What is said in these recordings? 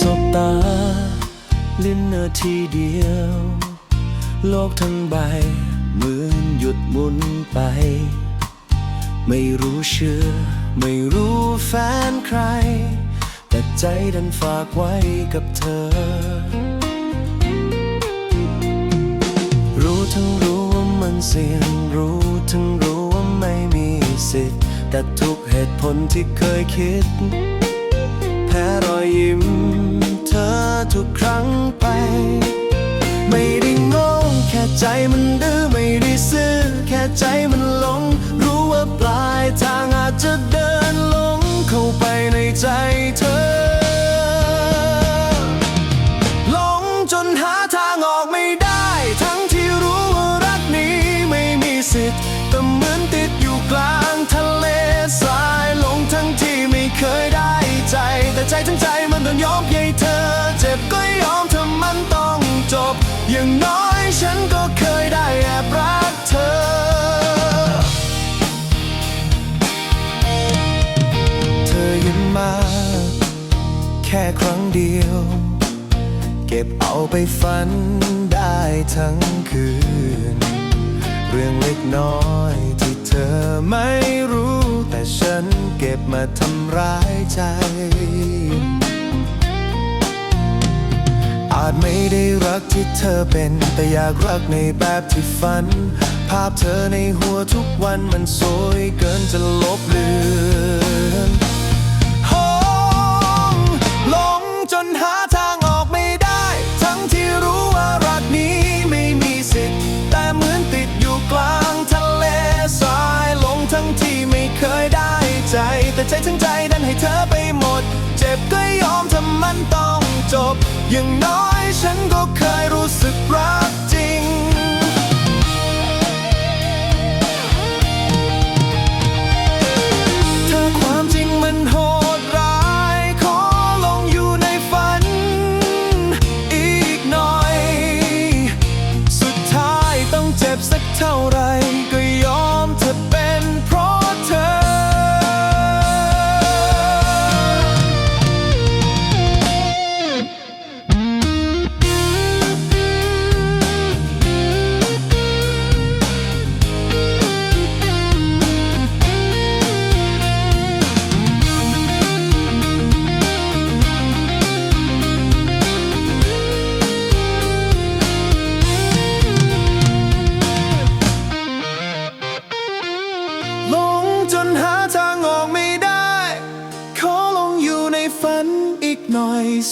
สบตา ลิ้นนาทีเดียว โลกทั้งใบเหมือนหยุดหมุนไป ไม่รู้เชื่อ ไม่รู้แฟนใคร แต่ใจดันฝากไว้กับเธอ รู้ทั้งรู้ว่ามันเสี่ยงรู้ทั้งรู้ว่าไม่มีสิทธิ์ แต่ทุกเหตุผลที่เคยคิด แค่รอยยิ้ม เธอทุกครั้งไป ไม่ได้งงแค่ใจมันดื้อไม่ได้ซื้อ แค่ใจมันหลง รู้ว่าปลายทางอาจจะเดินหลงเข้าไปในใจ แต่ใจทั้งใจมันต้องยอมให้เธอ เจ็บก็ยอมถ้ามันต้องจบ อย่างน้อยฉันก็เคยได้แอบรักเธอ เธอยิ้มมา แค่ครั้งเดียว เก็บเอาไปฝันได้ทั้งคืน เรื่องเล็กน้อยที่เธอไม่รู้ บมาทำร้ายใจ อาจไม่ได้รักที่เธอเป็น แต่อยากรักในแบบที่ฝัน ภาพเธอในหัวทุกวันมันสวยเกินจะลบเลือน แต่ใจทั้งใจดันให้เธอไปหมด เจ็บก็ยอมทำมันต้องจบ อย่างน้อยฉันก็เคยรู้สึกรัก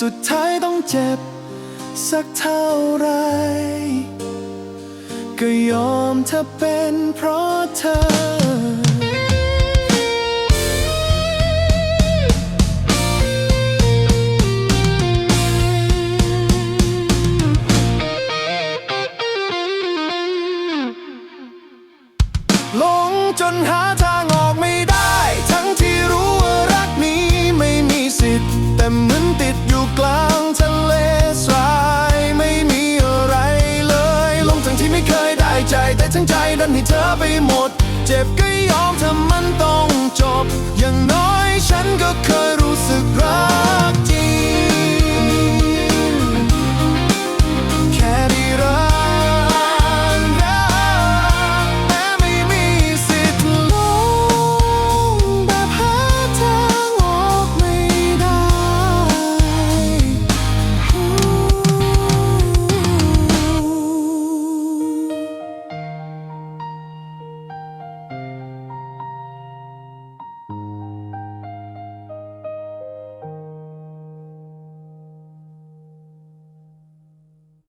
สุดท้ายต้องเจ็บ สักเท่าไร ก็ยอมถ้าเป็นเพราะเธอายใจแต่ทั้งใจดันให้เธอไปหมด เจ็บก็ยอมทำมันต้องจบ อย่างน้อยฉันก็เคยรู้สึกรัก